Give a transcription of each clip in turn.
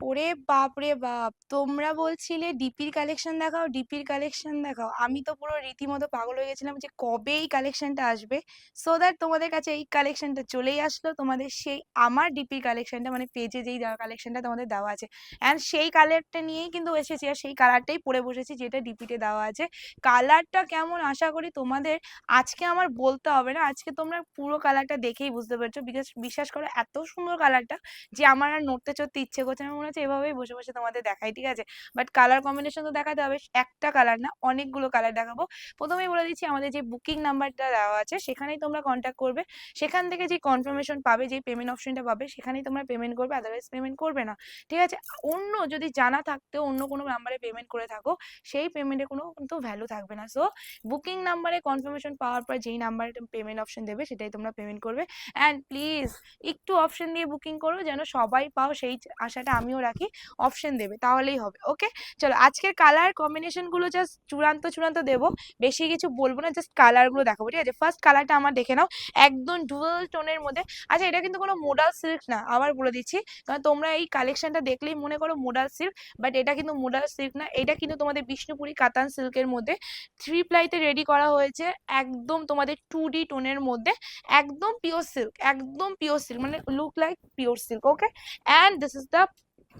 ওরে বাপ রে বাপ! তোমরা বলছিলে ডিপির কালেকশন দেখাও, ডিপির কালেকশন দেখাও। আমি তো পুরো রীতিমতো পাগল হয়ে গেছিলাম যে কবে এই কালেকশনটা আসবে। সো দ্যাট তোমাদের কাছে এই কালেকশনটা চলেই আসলো। তোমাদের সেই আমার ডিপির কালেকশনটা মানে পেজে যেই দেওয়া কালেকশনটা তোমাদের দেওয়া আছে। অ্যান্ড সেই কালারটা নিয়েই কিন্তু এসেছি আর সেই কালারটাই পরে বসেছি যেটা ডিপিতে দেওয়া আছে। কালারটা কেমন আশা করি তোমাদের আজকে আমার বলতে হবে না। আজকে তোমরা পুরো কালারটা দেখেই বুঝতে পারছ বিকজ বিশ্বাস করো এত সুন্দর কালারটা যে আমার আর নড়তে চড়তে ইচ্ছে করছে না। হচ্ছে এভাবেই বসে, বসে তোমাদের দেখাই, ঠিক আছে? বাট কালার কম্বিনেশন তো দেখাতে হবে। একটা কালার না অনেকগুলো কালার দেখাবো। প্রথমেই বলে দিচ্ছি আমাদের যে বুকিং নাম্বারটা দেওয়া আছে সেখানেই তোমরা কন্ট্যাক্ট করবে। সেখান থেকে যে কনফার্মেশন পাবে, যেই পেমেন্ট অপশনটা পাবে সেখানেই তোমরা পেমেন্ট করবে। আদারওয়াইজ পেমেন্ট করবে না। ঠিক আছে? অন্য যদি জানা থাকতেও অন্য কোনো নাম্বারে পেমেন্ট করে থাকো, সেই পেমেন্টের কোনো কিন্তু ভ্যালু থাকবে না। সো বুকিং নাম্বারে কনফার্মেশন পাওয়ার পর যেই নাম্বারে পেমেন্ট অপশন দেবে সেটাই তোমরা পেমেন্ট করবে। অ্যান্ড প্লিজ একটু অপশন দিয়ে বুকিং করো যেন সবাই পাও সেই আশাটা আমিও রাখি। অপশন দেবে তাহলেই হবে। ওকে? চলো আজকের কালার কম্বিনেশনগুলো জাস্ট চূড়ান্ত, চূড়ান্ত দেবো। বেশি কিছু বলব না জাস্ট কালারগুলো দেখাবো। ঠিক আছে? ফার্স্ট কালারটা আমার দেখে নাও। একদম ডুয়াল টোনের মধ্যে আচ্ছা এটা কিন্তু কোনো মোডাল সিল্ক না। আবার বলে দিচ্ছি। কারণ তোমরা এই কালেকশনটা দেখলেই মনে করো মোডাল সিল্ক। বাট এটা কিন্তু মোডাল সিল্ক না। এটা কিন্তু তোমাদের বিষ্ণুপুরি কাতান সিল্কের মধ্যে থ্রি প্লাইতে রেডি করা হয়েছে। একদম তোমাদের টু ডি টোনের মধ্যে। একদম পিওর সিল্ক, একদম পিওর সিল্ক মানে look like pure silk. Okay? And this is the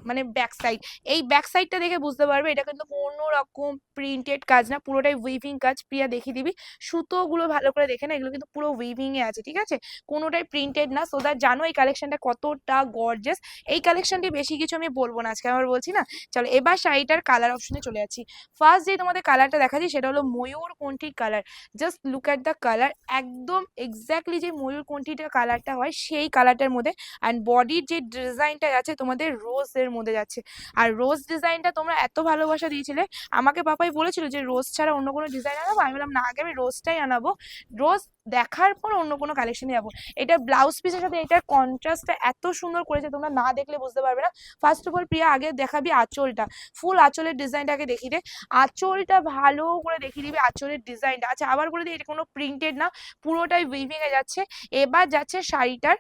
মানে ব্যাক সাইড। এই ব্যাক সাইডটা দেখে বুঝতে পারবে, এটা কিন্তু কোনো রকম প্রিন্টেড কাজ না। পুরোটাই উইভিং কাজ। প্রিয়া দেখিয়ে দিবি। সুতোগুলো ভালো করে দেখে না। এগুলো কিন্তু পুরো উইভিং এ আছে। ঠিক আছে? কোনোটাই প্রিন্টেড না। সো দ্যাট জানো এই কালেকশনটা কতটা গর্জিয়াস। এই কালেকশনটি বেশি কিছু আমি বলব না, আজকে আমার বলছি না। চলো, এবার শাড়িটার কালার অপশনে চলে যাচ্ছি। ফার্স্ট যে তোমাদের কালারটা দেখাচ্ছি, সেটা হলো ময়ূরকণ্ঠী colour. Just look at the colour. একদম এক্স্যাক্টলি যে ময়ূরকণ্ঠীটার কালারটা হয়, সেই কালারটার মধ্যে অ্যান্ড বডির যে ডিজাইনটা আছে, তোমাদের রোজ এর মধ্যে যাচ্ছে। আর রোজ ডিজাইনটা তোমরা এত ভালোবাসা দিয়েছিলে। আমাকে পাপাই বলেছিল যে রোজ ছাড়া অন্য কোনো ডিজাইন আনাবো? আমি বললাম, না আগে আমি রোজটাই আনাবো। রোজ দেখার পর অন্য কোনো কালেকশনে যাব। এটার ব্লাউজ পিসের সাথে এটার কন্ট্রাস্টটা এত সুন্দর করেছে, তোমরা না দেখলে বুঝতে পারবে না। ফার্স্ট অফ অল প্রিয়া, আগে দেখাবি আঁচলটা। ফুল আঁচলের ডিজাইনটা আগে দেখিয়ে দে। আঁচলটা ভালো করে দেখিয়ে দিবি আঁচলের ডিজাইনটা। আচ্ছা আবার বলে দিই, এটা কোনো প্রিন্টেড না। পুরোটাই উইভিং এ যাচ্ছে। এবার যাচ্ছে শাড়িটার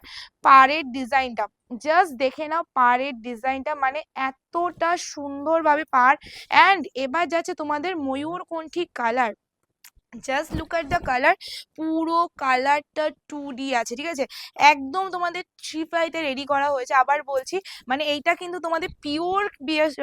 পাড়ের ডিজাইনটা। জাস্ট দেখে নাও পাড়ের ডিজাইনটা মানে এতটা সুন্দরভাবে পাড় অ্যান্ড এবার যাচ্ছে তোমাদের ময়ূর ময়ূরকণ্ঠী colour. Just look at the colour পুরো কালারটা টু ডি আছে। ঠিক আছে? একদম তোমাদের থ্রি প্লাইতে রেডি করা হয়েছে। আবার বলছি মানে এইটা কিন্তু তোমাদের পিওর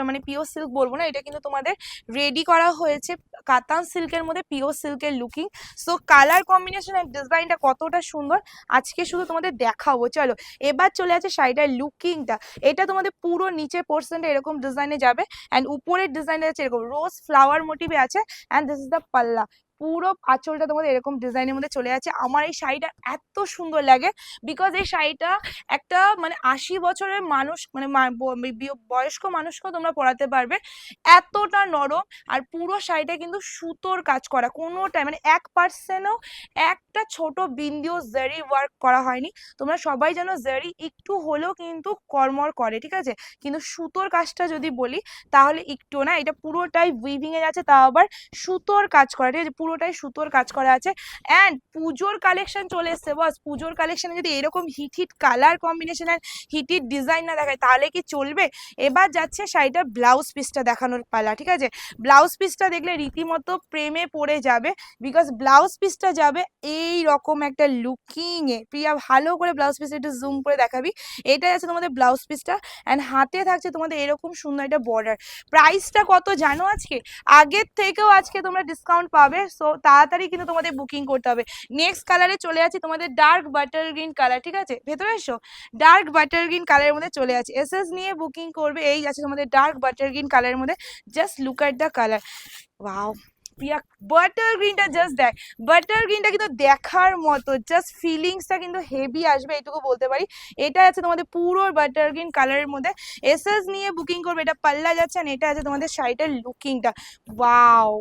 মানে পিওর সিল্ক বলব না। এটা কিন্তু তোমাদের রেডি করা হয়েছে কাতান সিল্কের মধ্যে পিওর সিল্কের লুকিং। সো কালার কম্বিনেশন আর ডিজাইনটা কতটা সুন্দর, আজকে শুধু তোমাদের দেখাবো। চলো, এবার চলে আছে শাড়িটার লুকিংটা। এটা তোমাদের পুরো নিচে পোরশনটা এরকম ডিজাইনে যাবে অ্যান্ড উপরের ডিজাইনটা আছে এরকম রোজ ফ্লাওয়ার মোটিভে আছে অ্যান্ড দিস ইজ দ্য পাল্লা। পুরো আঁচলটা তোমাদের এরকম ডিজাইনের মধ্যে চলে যাচ্ছে। আমার এই শাড়িটা এত সুন্দর লাগে বিকজ এই শাড়িটা একটা মানে ৮০ বছরের মানুষ মানে বয়স্ক মানুষকেও তোমরা পরাতে পারবে। এতটা নরম আর পুরো শাড়িটা কিন্তু সুতোর কাজ করা। কোনোটাই মানে 1% ও একটা ছোট বিন্দিও জারি ওয়ার্ক করা হয়নি। তোমরা সবাই যেন জারি একটু হলেও কিন্তু কড়মড় করে। ঠিক আছে? কিন্তু সুতোর কাজটা যদি বলি তাহলে একটুও না। এটা পুরোটাই উইভিংয়ে যাচ্ছে, তাও আবার সুতোর কাজ করা। ঠিক আছে? পুরোটাই সুতোর কাজ করা আছে অ্যান্ড পুজোর কালেকশন চলে এসছে বস। পুজোর কালেকশনে যদি এরকম হিট, হিট কালার কম্বিনেশন আর হিট, হিট ডিজাইন না দেখায় তাহলে কি চলবে? এবার যাচ্ছে শাড়িটার ব্লাউজ পিসটা দেখানোর পালা। ঠিক আছে? ব্লাউজ পিসটা দেখলে রীতিমতো প্রেমে পড়ে যাবে বিকজ ব্লাউজ পিসটা যাবে এই রকম একটা লুকিংয়ে প্রিয়া ভালো করে ব্লাউজ পিসটা একটু জুম করে দেখাবি। এটা যাচ্ছে তোমাদের ব্লাউজ পিসটা অ্যান্ড হাতে থাকছে তোমাদের এরকম সুন্দর একটা বর্ডার। প্রাইসটা কত জানো আজকে? আগের থেকেও আজকে তোমরা ডিসকাউন্ট পাবে। সো তাড়াতাড়ি কিন্তু তোমাদের বুকিং করতে হবে। নেক্সট কালারে চলে যাচ্ছি তোমাদের ডার্ক বাটার গ্রিন কালার। ঠিক আছে? ভেতরে এসো। ডার্ক বাটার গ্রিন কালারের মধ্যে চলে যাচ্ছি। এসএস নিয়ে বুকিং করবে। এই আছে তোমাদের ডার্ক বাটার গ্রিন কালারের মধ্যে। Just look at the colour. Wow! Priya butter গ্রিনটা জাস্ট দেখ। বাটার গ্রিনটা কিন্তু দেখার মতো। জাস্ট ফিলিংসটা কিন্তু হেভি আসবে, এইটুকু বলতে পারি। এটা আছে তোমাদের পুরো বাটার গ্রিন কালারের মধ্যে। এসএস নিয়ে বুকিং করবে। এটা পাল্লা যাচ্ছে অ্যান্ড এটা আছে তোমাদের শাড়িটার লুকিংটা। ওয়াও!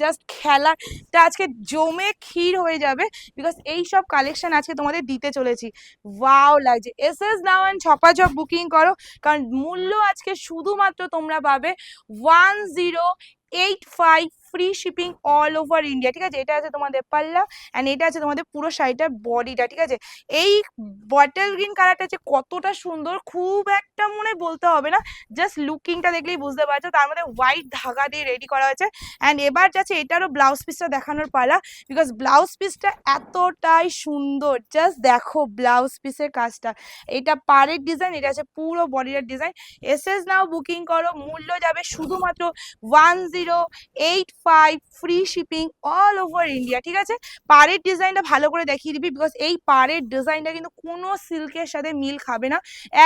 জাস্ট খেলাটা আজকে জমে ক্ষীর হয়ে যাবে বিকজ এই সব কালেকশন আজকে তোমাদের দিতে চলেছি। ওয়াও লাগছে। এস এস নাও অ্যান্ড ঝপাঝপ বুকিং করো। কারণ মূল্য আজকে শুধুমাত্র তোমরা পাবে 1085 free shipping all over India ঠিক আছে এটা আছে তোমাদের পাল্লা অ্যান্ড এটা আছে তোমাদের পুরো শাড়িটার বডিটা ঠিক আছে এই বটল গ্রিন কালারটা যে কতটা সুন্দর, খুব একটা মনে বলতে হবে না জাস্ট লুকিংটা দেখলেই বুঝতে পারছ। তার মধ্যে হোয়াইট ধাগা দিয়ে রেডি করা হয়েছে। অ্যান্ড এবার যাচ্ছে এটারও ব্লাউজ পিসটা দেখানোর পালা। বিকজ ব্লাউজ পিসটা এতটাই সুন্দর। জাস্ট দেখো ব্লাউজ পিসের কাজটা। এটা পাড়ের ডিজাইন এটা আছে পুরো বডির design S S now booking করো, মূল্য যাবে শুধুমাত্র one zero eight five free shipping all over India ঠিক আছে? পাড়ের ডিজাইনটা ভালো করে দেখিয়ে দিবি বিকজ এই পাড়ের ডিজাইনটা কিন্তু কোনো সিল্কের সাথে মিল খাবে না।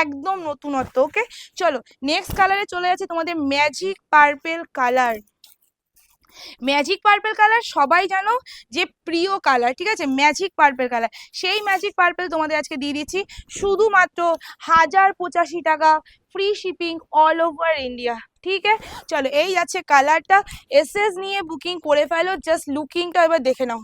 একদম নতুনত্ব ওকে চলো নেক্সট কালারে চলে যাচ্ছে তোমাদের magic purple colour magic purple colour সবাই জানো যে প্রিয় কালার ঠিক আছে? ম্যাজিক পার্পেল কালার সেই ম্যাজিক পার্পেল তোমাদের আজকে দিয়ে দিচ্ছি। শুধুমাত্র হাজার পঁচাশি টাকা free shipping all over India ঠিক আছে? চলো, এই যাচ্ছে কালারটা এসএস নিয়ে বুকিং করে ফেলো জাস্ট লুকিংটা এবার দেখে নাও।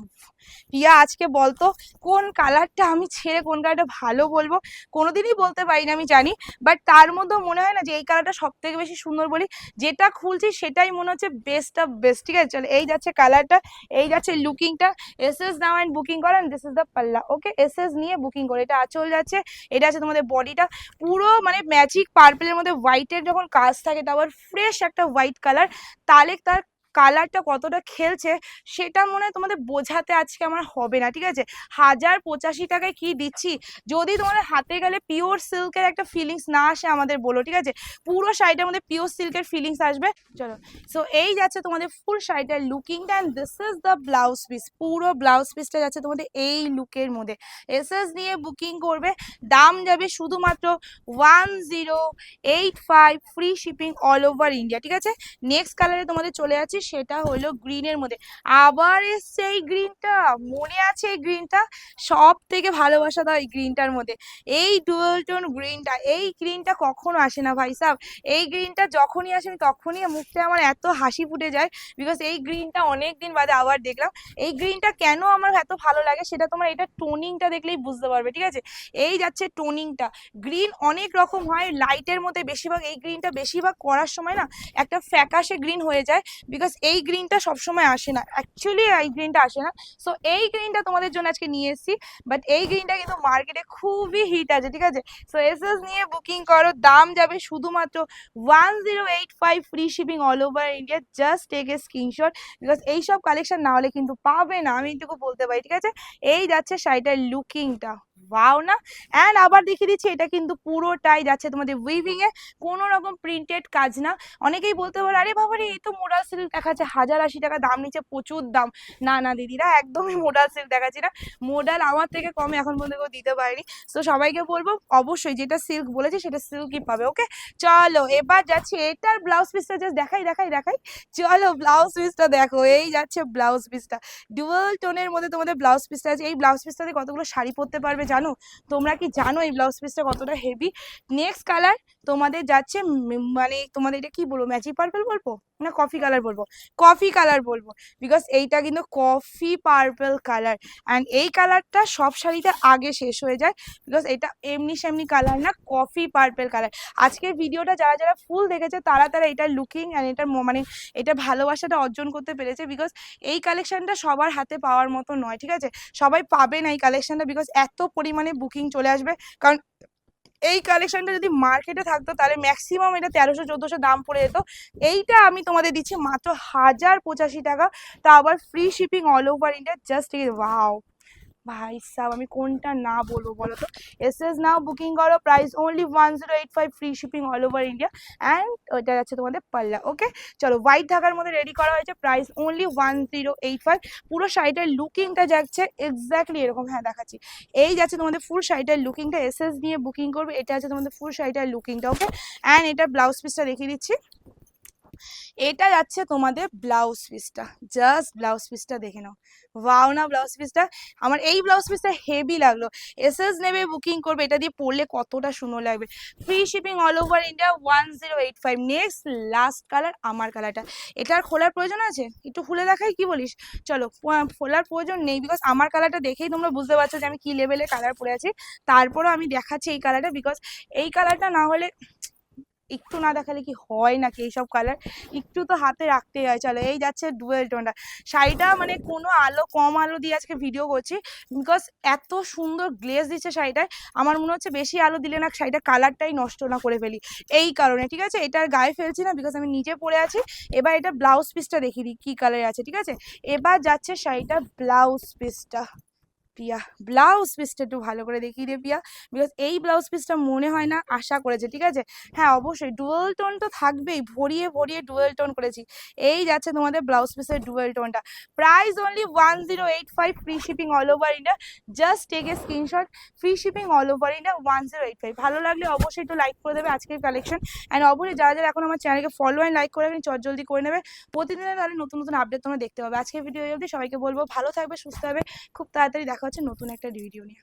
প্রিয়া আজকে বলতো কোন কালারটা আমি ছেড়ে কোন কালারটা ভালো বলব? কোনোদিনই বলতে পারি না আমি জানি বাট তার মধ্যেও মনে হয় না যে এই কালারটা সব থেকে বেশি সুন্দর বলি। যেটা খুলছি সেটাই মনে হচ্ছে বেস্ট অফ বেস্ট ঠিক আছে? চলো, এই যাচ্ছে কালারটা, এই যাচ্ছে লুকিংটা S S now and booking করো দিস ইজ দ্য পাল্লা ওকে এস এস নিয়ে বুকিং করো, এটা আচল যাচ্ছে, এটা আছে তোমাদের বডিটা পুরো মানে ম্যাজিক পার্পেলের মধ্যে হোয়াইটের যখন কাজ থাকে, তারপর ফ্রেশ একটা হোয়াইট কালার তাহলে তার কালারটা কতটা খেলছে, সেটা মনে হয় তোমাদের বোঝাতে আজকে আমার হবে না, ঠিক আছে? হাজার পঁচাশি টাকায় কি দিচ্ছি? যদি তোমাদের হাতে গেলে পিওর সিল্কের একটা ফিলিংস না আসে আমাদের বলো, ঠিক আছে? পুরো শাড়িটার মধ্যে পিওর সিল্কের ফিলিংস আসবে। চলো সো এই যাচ্ছে তোমাদের ফুল শাড়িটার লুকিংটা and this is the blouse piece পুরো ব্লাউজ পিসটা যাচ্ছে তোমাদের এই লুকের মধ্যে। এসএস নিয়ে বুকিং করবে, দাম যাবে শুধুমাত্র one zero eight five free shipping all over India ঠিক আছে? নেক্সট কালারে তোমাদের চলে যাচ্ছে সেটা হলো গ্রিনের মধ্যে। আবার এসছে এই গ্রিনটা, মনে আছে এই গ্রিনটা? সব থেকে ভালোবাসা দাও এই গ্রিনটার মধ্যে। এই ডুয়েল টোন গ্রিনটা, এই গ্রিনটা কখনো আসে না ভাই সাহ এই গ্রিনটা যখনই আসে, আমি তখনই মুখতে আমার এত হাসি ফুটে যায় বিকজ এই গ্রিনটা অনেক দিন বাদে আবার দেখলাম। এই গ্রিনটা কেন আমার এত ভালো লাগে সেটা তোমার এটা টোনিংটা দেখলেই বুঝতে পারবে, ঠিক আছে? এই যাচ্ছে টোনিংটা। গ্রিন অনেক রকম হয় লাইটের মধ্যে বেশিরভাগ, এই গ্রিনটা বেশিরভাগ করার সময় না একটা ফ্যাকাশে গ্রিন হয়ে যায় বিকজ এই গ্রিনটা সবসময় আসে না। অ্যাকচুয়ালি এই গ্রিনটা আসে না। সো এই গ্রিনটা তোমাদের জন্য আজকে নিয়ে এসেছি। বাট এই গ্রিনটা কিন্তু মার্কেটে খুবই হিট আছে, ঠিক আছে? সো এস এস নিয়ে বুকিং করো, দাম যাবে শুধুমাত্র one zero eight five free shipping all over India just take a screenshot because এইসব কালেকশন না হলে কিন্তু পাবে না, আমি এইটুকু বলতে পারি, ঠিক আছে? এই যাচ্ছে শাড়িটার লুকিংটা ওয়াও না? অ্যান্ড আবার দেখিয়ে দিচ্ছি, এটা কিন্তু পুরোটাই যাচ্ছে তোমাদের উইভিং এ। কোনো রকম প্রিন্টেড কাজ না। অনেকেই বলতে পারে, আরে বাবা রে এই তো মোডাল সিল্ক দেখাচ্ছে, হাজার আশি টাকা দাম নিচ্ছে, প্রচুর দাম। না না, দিদিরা, একদমই মোডাল সিল্ক দেখাচ্ছি না। মোডাল আমার থেকে কমে এখন পর্যন্ত কেউ দিতে পারেনি। তো সবাইকে বলব, অবশ্যই যেটা সিল্ক বলেছে, সেটা সিল্কই পাবে ওকে চলো, এবার যাচ্ছে, এটার ব্লাউজ পিসটা জাস্ট দেখাই দেখাই দেখাই। চলো ব্লাউজ পিসটা দেখো, এই যাচ্ছে ব্লাউজ পিসটা ডুয়েল টোনের মধ্যে তোমাদের ব্লাউজ পিসটা আছে। এই ব্লাউজ পিসটাতে কতগুলো শাড়ি পরতে পারবে জানো? তোমরা কি জানো এই ব্লাউজ পিসটা কতটা হেভি নেক্সট কালার তোমাদের যাচ্ছে মানে তোমাদের এটা কি বলব? ম্যাজিক পার্পল বলব? না কফি কালার বলব? কফি কালার বলব। বিকজ এইটা কিন্তু কফি পার্পল কালার অ্যান্ড এই কালারটা সব শাড়িতে আগে শেষ হয়ে যায়। বিকজ এটা এমনি সেমনি কালার না কফি পার্পল কালার আজকের ভিডিওটা যারা যারা ফুল দেখেছে, তারা তারা এটা লুকিং অ্যান্ড এটার মানে এটা ভালোবাসাটা অর্জন করতে পেরেছে। বিকজ এই কালেকশনটা সবার হাতে পাওয়ার মতো নয়, ঠিক আছে? সবাই পাবে না এই কালেকশনটা বিকজ এত পরিমাণে বুকিং চলে আসবে। কারণ এই কালেকশনটা যদি মার্কেটে থাকতো, তাহলে ম্যাক্সিমাম এটা তেরোশো, চোদ্দোশো দাম পড়ে যেত। এইটা আমি তোমাদের দিচ্ছি মাত্র হাজার পঁচাশি টাকা। তা আবার free shipping all over India just wow ভাই সাব, আমি কোনটা না বলব বলো তো এস এস নাও বুকিং করো price only one zero eight five free shipping all over India and ওইটা যাচ্ছে তোমাদের পাল্লা ওকে চলো হোয়াইট ঢাকার মধ্যে রেডি করা হয়েছে price only one zero eight five পুরো শাড়িটার লুকিংটা যাচ্ছে এক্স্যাক্টলি এরকম হ্যাঁ দেখাচ্ছি। এই যাচ্ছে তোমাদের ফুল শাড়িটার লুকিংটা এস এস নিয়ে বুকিং করবে, এটা আছে তোমাদের ফুল শাড়িটার লুকিংটা ওকে অ্যান্ড এটা ব্লাউজ পিসটা দেখিয়ে দিচ্ছি। এটা যাচ্ছে তোমাদের ব্লাউজ পিসটা জাস্ট ব্লাউজ পিসটা দেখে নাও। ওয়াও না ব্লাউজ পিসটা আমার এই ব্লাউজ পিসটা হেভি লাগল। এসএস নেবে বুকিং করবে। এটা দিয়ে পরলে কতটা সুন্দর লাগবে। Free shipping all over India one zero eight five next last colour আমার কালারটা এটার খোলার প্রয়োজন আছে? একটু খুলে দেখাই, কি বলিস? চলো খোলার প্রয়োজন নেই বিকজ আমার কালারটা দেখেই তোমরা বুঝতে পারছ যে আমি কি লেভেলের কালার পরে আছি। তারপরেও আমি দেখাচ্ছি এই কালারটা বিকজ এই কালারটা না হলে একটু না দেখালে কি হয় নাকি এইসব কালার একটু তো হাতে রাখতেই হয়। চলো, এই যাচ্ছে ডুয়েল টোনটা শাড়িটা মানে কোনো আলো, কম আলো দিয়ে আজকে ভিডিও করছি বিকজ এত সুন্দর গ্লেজ দিচ্ছে শাড়িটায়। আমার মনে হচ্ছে বেশি আলো দিলে না শাড়িটার কালারটাই নষ্ট না করে ফেলি। এই কারণে, ঠিক আছে? এটার গায়ে ফেলছি না বিকজ আমি নিজে পরে আছি। এবার এটা ব্লাউজ পিসটা দেখিয়ে দিই কী কালার আছে, ঠিক আছে? এবার যাচ্ছে শাড়িটা ব্লাউজ পিসটা পিয়া ব্লাউজ পিসটা একটু ভালো করে দেখিয়ে দে পিয়া বিকজ এই ব্লাউজ পিসটা মনে হয় না আশা করেছে, ঠিক আছে? হ্যাঁ অবশ্যই ডুয়েল টোন তো থাকবেই, ভরিয়ে ভরিয়ে ডুয়েল টোন করেছি। এই যাচ্ছে তোমাদের ব্লাউজ পিসের dual টোনটা price only one zero eight five free shipping all over India just take a screenshot free shipping all over India one zero eight five ভালো লাগলে অবশ্যই একটু লাইক করে দেবে আজকের কালেকশন অ্যান্ড অবশ্যই যারা যারা এখন আমার চ্যানেলকে ফলো অ্যান্ড লাইক করে চট জলদি করে নেবে। প্রতিদিনের তাহলে নতুন নতুন আপডেট তোমরা দেখতে পাবে। আজকের ভিডিও অবধি, সবাইকে বলব ভালো থাকবে, সুস্থ হবে খুব তাড়াতাড়ি হচ্ছে নতুন একটা ভিডিও নিয়ে।